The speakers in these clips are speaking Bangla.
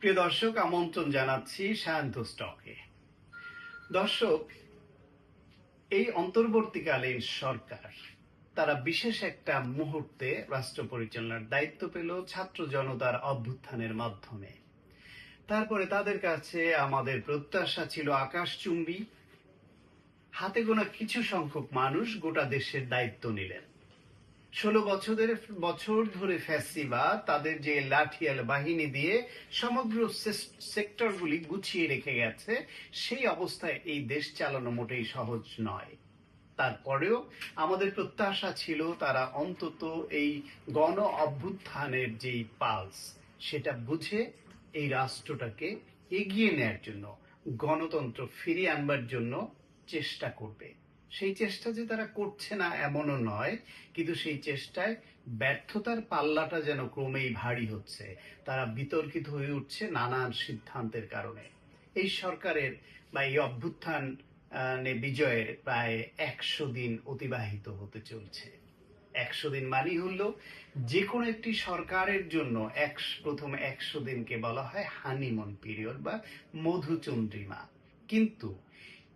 প্রিয় দর্শক, আমন্ত্রণ জানাচ্ছি সায়ন্ত স্টকে। দর্শক, এই অন্তর্বর্তীকালীন সরকার, তারা বিশেষ একটা মুহূর্তে রাষ্ট্র পরিচালনার দায়িত্ব পেল ছাত্র জনতার অভ্যুত্থানের মাধ্যমে। তারপরে তাদের কাছে আমাদের প্রত্যাশা ছিল আকাশচুম্বী। হাতে গোনা কিছু সংখ্যক মানুষ গোটা দেশের দায়িত্ব নিলেন। ষোলো বছরের বছর ধরে ফ্যাসিবা তাদের যে লাঠিয়াল বাহিনী দিয়ে সমগ্র সেক্টরগুলি গুছিয়ে রেখে গেছে, সেই অবস্থায় এই দেশ চালানো মোটেই সহজ নয়। তারপরেও আমাদের প্রত্যাশা ছিল তারা অন্তত এই গণ অভ্যুত্থানের যেই পালস, সেটা বুঝে এই রাষ্ট্রটাকে এগিয়ে নেয়ার জন্য, গণতন্ত্র ফিরিয়ে আনবার জন্য চেষ্টা করবে। সেই চেষ্টা যে তারা করছে না এমনও নয়, কিন্তু সেই চেষ্টায় ব্যর্থতার পাল্লাটা যেন ক্রমেই ভারী হচ্ছে। তারা বিতর্কিত হয়ে উঠছে নানান সিদ্ধান্তের কারণে। এই সরকারের বা এই অভ্যুত্থান বিজয়ের প্রায় একশো দিন অতিবাহিত হতে চলছে। একশো দিন মানি হলো যে কোনো একটি সরকারের জন্য এক, প্রথম একশো দিনকে বলা হয় হানিমন পিরিয়ড বা মধুচন্দ্রিমা। কিন্তু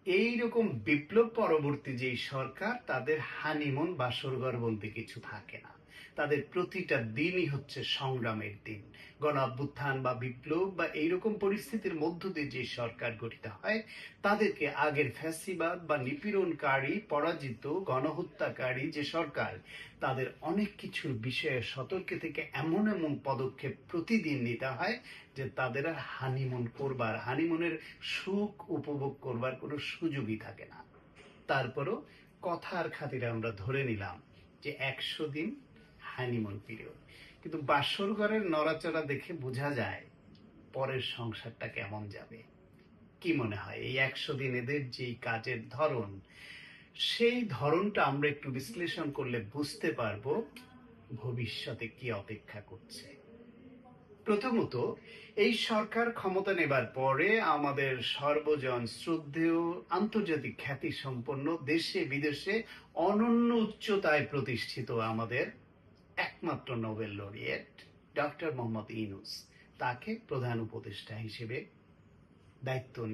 এই রকম বিপ্লব পরবর্তী যে সরকার তাদের হানিমন বা বলতে কিছু থাকে না। তাদের প্রতিটা দিনই হচ্ছে সংগ্রামের দিন। গণ অভ্যুত্থান বা বিপ্লব বা এইরকম পরিস্থিতির মধ্য দিয়ে যে সরকার গঠিত হয়, তাদেরকে আগের ফ্যাসিবাদ বা নিপীড়নকারী, পরাজিত, গণহত্যাকারী যে সরকার, তাদের অনেক কিছুর বিষয়ে সতর্ক থেকে এমন এমন পদক্ষেপ প্রতিদিন নিতে হয় যে তাদের আর হানিমুন করবার, হানিমুনের সুখ উপভোগ করবার কোনো সুযোগই থাকে না। তারপরও কথার খাতিরে আমরা ধরে নিলাম যে একশো দিন হানিমুন পিরিয়ড। কিন্তু বাসর ঘরের নড়াচড়া দেখে বোঝা যায় পরের সংসারটা কেমন যাবে। কি মনে হয়, এই একশো দিন এদের যেই কাজের ধরন, সেই ধরনটা আমরা একটু বিশ্লেষণ করলে বুঝতে পারব ভবিষ্যতে কি অপেক্ষা করছে। প্রথমত, এই সরকার ক্ষমতা নেবার পরে আমাদের সর্বজন শ্রদ্ধেয়, আন্তর্জাতিক খ্যাতি সম্পন্ন দেশে বিদেশে অনন্য উচ্চতায় প্রতিষ্ঠিত আমাদের একমাত্র Nobel laureate, doctor Mohammad Yunus তাকে প্রধান উপদেষ্টা হিসেবে দায়িত্ব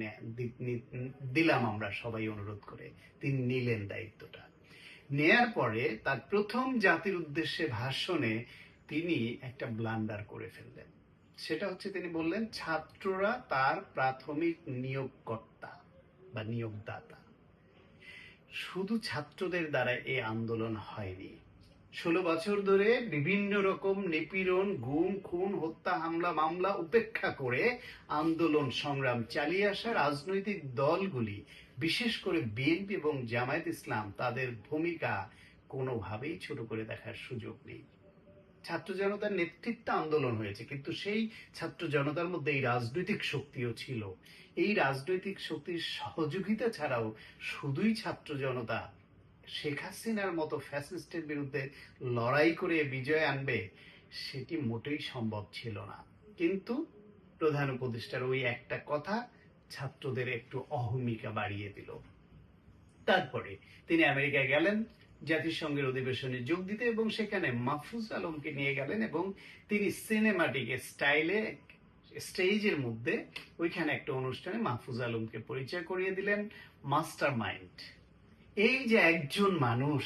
দিলাম আমরা সবাই অনুরোধ করে। তিনি নিলেন দায়িত্বটা। নেয়ার পরে তার প্রথম জাতির উদ্দেশ্যে ভাষণে তিনি একটা ব্লান্ডার করে ফেললেন। সেটা হচ্ছে তিনি বললেন, ছাত্ররা তার প্রাথমিক নিয়োগকর্তা বা নিয়োগদাতা। শুধু ছাত্রদের দ্বারা এই আন্দোলন হয়নি ষোলো বছর ধরে বিভিন্ন রকম নিপীড়ন, গুম, খুন, হত্যা, হামলা, মামলা উপেক্ষা করে আন্দোলন সংগ্রাম চালিয়ে আসা রাজনৈতিক দলগুলি, বিশেষ করে বিএনপি এবং জামায়াত ইসলাম, তাদের ভূমিকা কোনোভাবেই ছোট করে দেখার সুযোগ নেই। ছাত্র জনতার নেতৃত্বে আন্দোলন হয়েছে, কিন্তু সেই ছাত্র জনতার মধ্যে এই রাজনৈতিক শক্তিও ছিল। এই রাজনৈতিক শক্তির সহযোগিতা ছাড়াও শুধুই ছাত্র জনতা শেখ হাসিনার মতো ফ্যাসিস্টের বিরুদ্ধে লড়াই করে বিজয় আনবে সেটি মোটেই সম্ভব ছিল না। কিন্তু প্রধান উপদেষ্টার ওই একটা কথা ছাত্রদের একটু অহমিকা বাড়িয়ে দিল। তারপরে তিনি আমেরিকায় গেলেন, জাতিসংঘের অধিবেশনে যোগ দিতে এবং সেখানে মাহফুজ আলমকে নিয়ে গেলেন এবং তিনি সিনেমাটিক স্টাইলে স্টেজের মধ্যে ওইখানে একটা অনুষ্ঠানে মাহফুজ আলমকে পরিচয় করিয়ে দিলেন মাস্টার মাইন্ড এই যে একজন মানুষ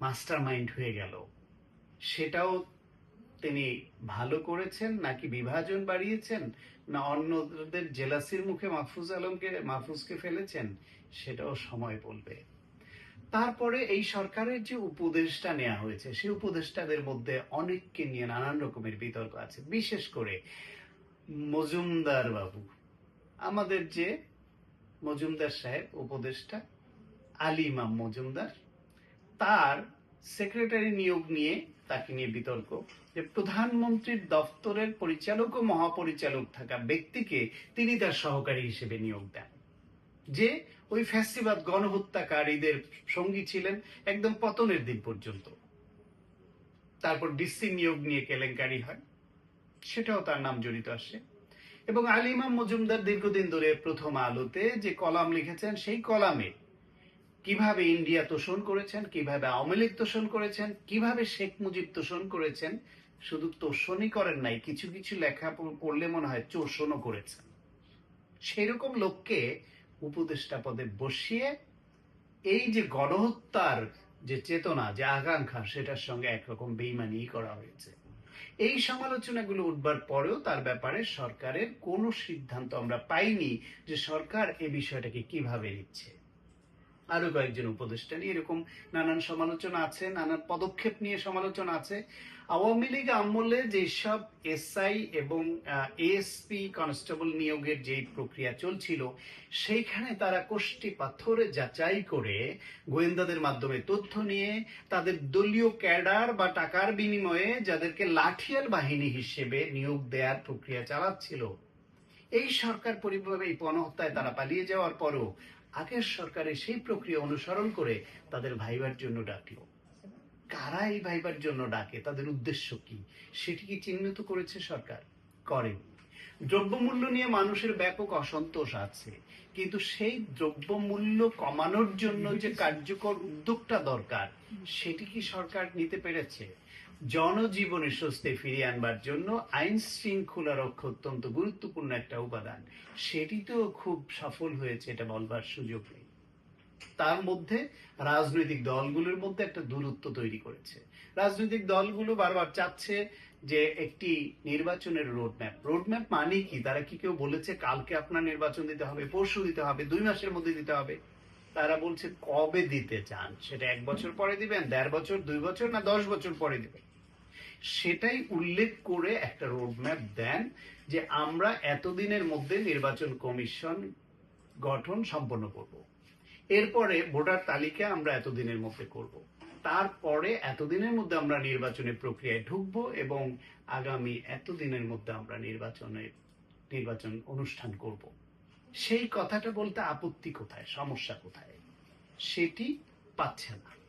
মাস্টার মাইন্ড হয়ে গেল, সেটাও তিনি ভালো করেছেন নাকি বিভাজন বাড়িয়েছেন, না অন্যদের জেলাসির মুখে মাহফুজ আলমকে, মাহফুজকে ফেলেছেন, সেটাও সময় বলবে। তারপরে এই সরকারের যে উপদেশটা নেওয়া হয়েছে, সেই উপদেষ্টাদের মধ্যে অনেককে নিয়ে নানান রকমের বিতর্ক আছে। বিশেষ করে মজুমদার বাবু, আমাদের যে মজুমদার সাহেব উপদেষ্টা আলী ইমাম মজুমদার, তার সেক্রেটারি নিয়োগ নিয়ে তাকে নিয়ে বিতর্ক যে প্রধানমন্ত্রীর দফতরের পরিচালক ও মহাপরিচালক থাকা ব্যক্তিকে তিনি তার সহকারী হিসেবে নিয়োগ দেন। যে ওই ফ্যাসিবাদ, গণহত্যাকারীদের সঙ্গী ছিলেন একদম পতনের দিন পর্যন্ত। তারপর ডিসি নিয়োগ নিয়ে কেলেঙ্কারি হয়, সেটাও তার নাম জড়িত আসে। এবং আলিমাম মজুমদার দীর্ঘদিন ধরে প্রথম আলোতে যে কলাম লিখেছেন, সেই কলামে কীভাবে ইন্ডিয়া তোষণ করেছেন, কীভাবে আওয়ামী লীগ তোষণ করেছেন, কীভাবে শেখ মুজিব তোষণ করেছেন, শুধু তোষণই করেন নাই, কিছু কিছু লেখা পড়লে মনে হয় চোষণও করেছেন। সেরকম লোককে উপদেষ্টা পদে বসিয়ে এই যে গণহত্যার যে চেতনা, যে আকাঙ্ক্ষা, সেটার সঙ্গে একরকম বেইমানি করা হয়েছে। এই সমালোচনাগুলো উঠবার পরেও তার ব্যাপারে সরকারের কোনো সিদ্ধান্ত আমরা পাইনি যে সরকার এ বিষয়টাকে কীভাবে নিচ্ছে। আরও কয়েকজন উপদেষ্টা নিয়ে এরকম নানান সমালোচনা আছে, নানান পদক্ষেপ নিয়ে সমালোচনা আছে। আওয়ামী লীগ আমলে যেসব এসআই এবং এএসপি কনস্টেবল নিয়োগের যে প্রক্রিয়া চলছিল, সেইখানে তারা কোষ্টি পাথরে যাচাই করে গোয়েন্দাদের মাধ্যমে তথ্য নিয়ে তাদের দলীয় ক্যাডার বা টাকার বিনিময়ে যাদেরকে লাঠিয়াল বাহিনী হিসেবে নিয়োগ দেওয়ার প্রক্রিয়া চালাচ্ছিল। এই সরকার পরিভাবে এই গণহত্যায় তারা পালিয়ে যাওয়ার পরও আগের সরকারের সেই প্রক্রিয়া অনুসরণ করে তাদের ভাইবার জন্য ডাকল কারা এই ভাইবার জন্য ডাকে? তাদের উদ্দেশ্য কি? সেটি কি চিহ্নিত করেছে সরকার? করেন। দ্রব্যমূল্য নিয়ে মানুষের ব্যাপক অসন্তোষ আছে। কিন্তু সেই দ্রব্যমূল্য কমানোর জন্য যে কার্যকর উদ্যোগটা দরকার, সেটি কি সরকার নিতে পেরেছে? জনজীবনে স্বস্তি ফিরিয়ে আনবার জন্য আইন শৃঙ্খলা রক্ষা অত্যন্ত গুরুত্বপূর্ণ একটা উপাদান। সেটি তো খুব সফল হয়েছে, এটা বলবার সুযোগ নেই। তার মধ্যে রাজনৈতিক দলগুলোর মধ্যে একটা দূরত্ব তৈরি করেছে। রাজনৈতিক দলগুলো বারবার চাচ্ছে যে একটি নির্বাচনের রোডম্যাপ। রোডম্যাপ মানে কি? তারা কি কেউ বলেছে কালকে আপনার নির্বাচন দিতে হবে, পরশু দিতে হবে, দুই মাসের মধ্যে দিতে হবে? তারা বলছে কবে দিতে চান? সেটা এক বছর পরে দিবেন, দেড় বছর, দুই বছর না দশ বছর পরে দিবেন? সেটাই উল্লেখ করে একটা রোডম্যাপ দেন যে আমরা এতদিনের মধ্যে নির্বাচন কমিশন গঠন সম্পন্ন করব। এরপরে ভোটার তালিকা আমরা এতদিনের মধ্যে করব। তারপরে এতদিনের মধ্যে আমরা নির্বাচনের প্রক্রিয়ায় ঢুকব এবং আগামী এতদিনের মধ্যে আমরা নির্বাচনের, নির্বাচন অনুষ্ঠান করব। সেই কথাটা বলতে আপত্তি কোথায়? সমস্যা কোথায়? সেটি পাচ্ছে না।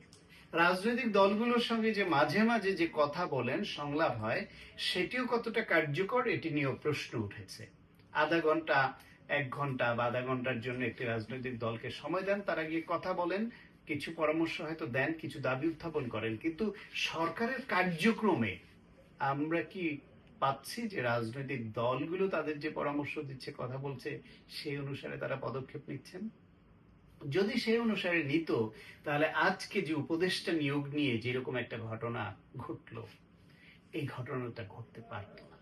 রাজনৈতিক দলগুলোর সঙ্গে যে মাঝে মাঝে যে কথা বলেন, সংলাপ হয়, সেটিও কতটা কার্যকর এটি নিয়েও প্রশ্ন উঠেছে। আধা ঘণ্টা, এক ঘণ্টা বা আধা ঘণ্টার জন্য একটি রাজনৈতিক দলকে সময় দেন, তারা গিয়ে কথা বলেন, কিছু পরামর্শ হয়তো দেন, কিছু দাবি উত্থাপন করেন। কিন্তু সরকারের কার্যক্রমে আমরা কি পাচ্ছি যে রাজনৈতিক দলগুলো তাদের যে পরামর্শ দিচ্ছে, কথা বলছে, সেই অনুসারে তারা পদক্ষেপ নিচ্ছেন? যদি সেই অনুসারে নিত, তাহলে আজকে যে উপদেষ্টা নিয়োগ নিয়ে যেরকম একটা ঘটনা ঘটলো, এই ঘটনাটা ঘটতে পারত না।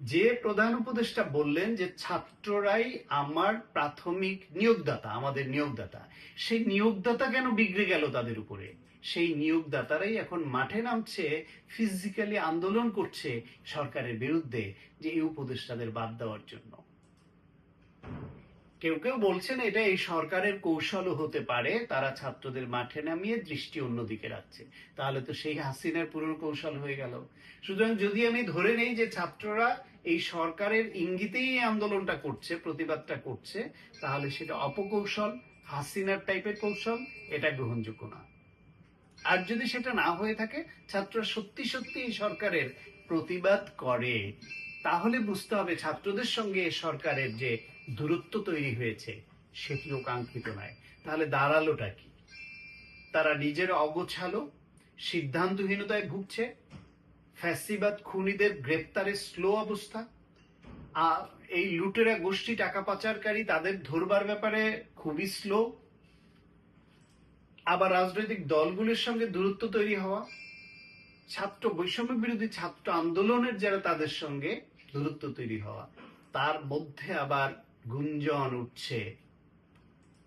যে প্রধান উপদেষ্টা বললেন যে ছাত্ররাই আমার প্রাথমিক নিয়োগদাতা, আমাদের নিয়োগদাতা। সেই নিয়োগদাতা কেন বিগড়ে গেল তাদের উপরে? সেই নিয়োগদাতারাই এখন মাঠে নামছে ফিজিক্যালি আন্দোলন করছে সরকারের বিরুদ্ধে যে এই উপদেষ্টাদের বাদ দেওয়ার জন্য। কেউ কেউ বলছেন এটা এই সরকারের কৌশলও হতে পারে, তারা ছাত্রদের মাঠে নামিয়ে দৃষ্টি অন্যদিকে রাখছে। তাহলে তো সেই হাসিনার পুরনো কৌশল হয়ে গেল। সুতরাং যদি আমি ধরে নেই যে ছাত্ররা এই সরকারের ইঙ্গিতেই আন্দোলনটা করছে, প্রতিবাদটা করছে, তাহলে সেটা অপকৌশল, হাসিনার টাইপের কৌশল, এটা গ্রহণযোগ্য না। আর যদি সেটা না হয়ে থাকে, ছাত্ররা সত্যি সত্যি এই সরকারের প্রতিবাদ করে, তাহলে বুঝতে হবে ছাত্রদের সঙ্গে সরকারের যে দূরত্ব তৈরি হয়েছে সেটিও কাঙ্ক্ষিত নয়। তাহলে দাঁড়ালোটা কি? তারা নিজের অগোছালো, সিদ্ধান্তহীনতায় ভুগছে, ফ্যাসিবাদ খুনিদের গ্রেপ্তারের স্লো অবস্থা, আর এই লুটেরা গোষ্ঠী টাকা পাচারকারী তাদের ধরবার ব্যাপারে খুবই স্লো, আবার রাজনৈতিক দলগুলির সঙ্গে দূরত্ব তৈরি হওয়া, ছাত্র বৈষম্য বিরোধী ছাত্র আন্দোলনের যারা তাদের সঙ্গে দূরত্ব তৈরি হওয়া, তার মধ্যে আবার গুঞ্জন উঠছে।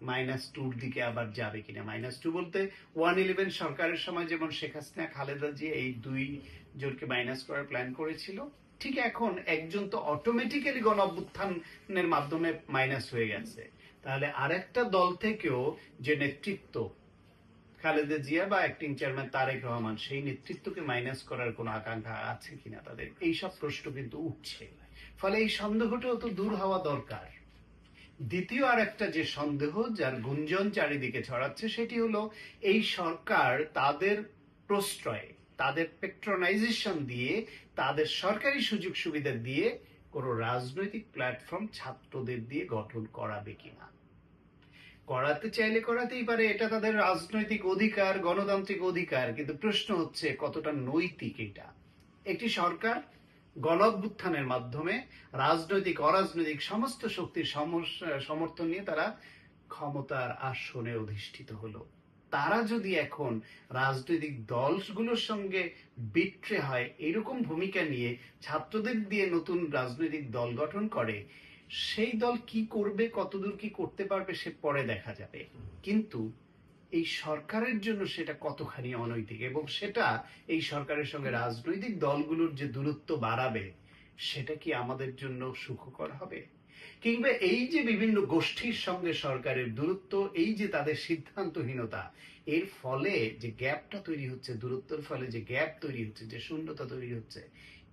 মাইনাস টুর দিকে আবার যাবে কিনা? মাইনাস টু বলতে ওয়ান ইলেভেন সরকারের সময় যেমন শেখ হাসিনা, খালেদা জি এই দুই জনকে মাইনাস করার প্ল্যান করেছিল, ঠিক এখন একজন তো অটোমেটিক্যালি গণ অভ্যুত্থানের মাধ্যমে মাইনাস হয়ে গেছে। তাহলে আরেকটা দল থেকেও যে নেতৃত্ব, খালেদা জিয়া বা অ্যাক্টিং চেয়ারম্যান তারেক রহমান, সেই নেতৃত্বকে মাইনাস করার কোনো আকাঙ্ক্ষা আছে কিনা তাদের? এইসব প্রশ্ন কিন্তু উঠছে। ফলে এই সন্দেহটাও তো দূর হওয়া দরকার। দ্বিতীয় আর একটা যে সন্দেহ যার গুঞ্জন চারিদিকে ছড়াচ্ছে, সেটি হলো এই সরকার তাদের প্রশ্রয়, তাদের পেট্রোনাইজেশন দিয়ে, তাদের সরকারি সুযোগ সুবিধা দিয়ে কোনো রাজনৈতিক প্ল্যাটফর্ম ছাত্রদের দিয়ে গঠন করাবে কিনা। করাতে চাইলে করাতেই পারে, এটা তাদের রাজনৈতিক অধিকার, গণতান্ত্রিক অধিকার, কিন্তু প্রশ্ন হচ্ছে কতটা নৈতিক এটা। একটি সরকার গণ অভ্যুত্থানের মাধ্যমে রাজনৈতিক, অরাজনৈতিক সমস্ত শক্তির সমর্থন নিয়ে তারা ক্ষমতার আসনে অধিষ্ঠিত হলো। তারা যদি এখন রাজনৈতিক দলগুলোর সঙ্গে বিট্রে হয়, এরকম ভূমিকা নিয়ে ছাত্রদের দিয়ে নতুন রাজনৈতিক দল গঠন করে, সেই দল কি করবে, কতদূর কি করতে পারবে, সে পরে দেখা যাবে। কিন্তু এই সরকারের জন্য সেটা কতখানি অনৈতিক? এবং সেটা এই সরকারের সঙ্গে রাজনৈতিক দলগুলোর যে দূরত্ব বাড়াবে, সেটা কি আমাদের জন্য সুখকর হবে? কিংবা এই যে বিভিন্ন গোষ্ঠীর সঙ্গে সরকারের দূরত্ব, এই যে তাদের সিদ্ধান্তহীনতা, এর ফলে যে গ্যাপটা তৈরি হচ্ছে, দূরত্বের ফলে যে গ্যাপ তৈরি হচ্ছে, যে শূন্যতা তৈরি হচ্ছে,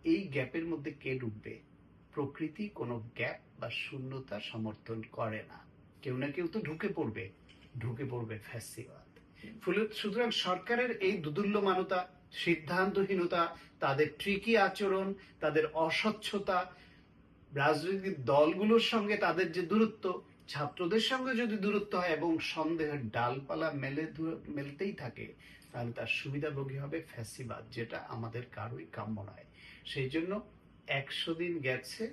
এই গ্যাপের মধ্যে কে ডুববে? প্রকৃতি কোনো গ্যাপ বা শূন্যতা সমর্থন করে না। কেউ না কেউ তো ঢুকে পড়বে। ঢুকে পড়বে ফ্যাসিবাদ। সুতরাং সরকারের এই দুদুল্যমানতা, সিদ্ধান্তহীনতা, তাদের ট্রিকি আচরণ, তাদের অস্বচ্ছতা, রাজনৈতিক দলগুলোর সঙ্গে তাদের যে দূরত্ব, ছাত্রদের সঙ্গে যদি দূরত্ব হয় এবং সন্দেহের ডালপালা মেলে মেলতেই থাকে, তাহলে তার সুবিধাভোগী হবে ফ্যাসিবাদ, যেটা আমাদের কারোই কাম্য নয়। সেই জন্য একশো দিন গেছে,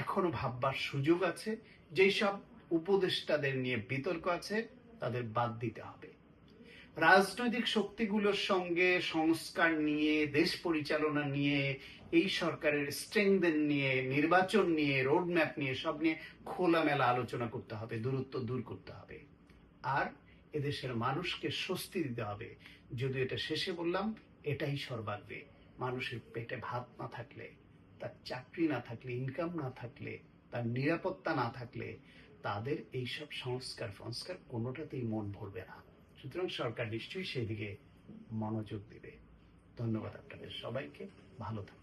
এখনও ভাববার সুযোগ আছে, যেই সব উপদেষ্টাদের নিয়ে বিতর্ক আছে, তাদের বাদ দিতে হবে। রাজনৈতিক শক্তিগুলোর সঙ্গে সংস্কার নিয়ে, দেশ পরিচালনা নিয়ে, এই সরকারের স্ট্রেংথেন নিয়ে, নির্বাচন নিয়ে, রোডম্যাপ নিয়ে, সব নিয়ে খোলামেলা আলোচনা করতে হবে, দূরত্ব দূর করতে হবে। আর এদেশের মানুষকে স্বস্তি দিতে হবে। যদি এটা শেষে বললাম, এটাই সর্বাগ্রে। মানুষের পেটে ভাত না থাকলে, তার চাকরি না থাকলে ইনকাম না থাকলে, তার নিরাপত্তা না থাকলে তাদের এইসব সংস্কার সংস্কার কোনোটাতেই মন ভরবে না। সুতরাং সরকার নিশ্চয়ই সেদিকে মনোযোগ দেবে। ধন্যবাদ আপনাদের সবাইকে। ভালো থাকুন।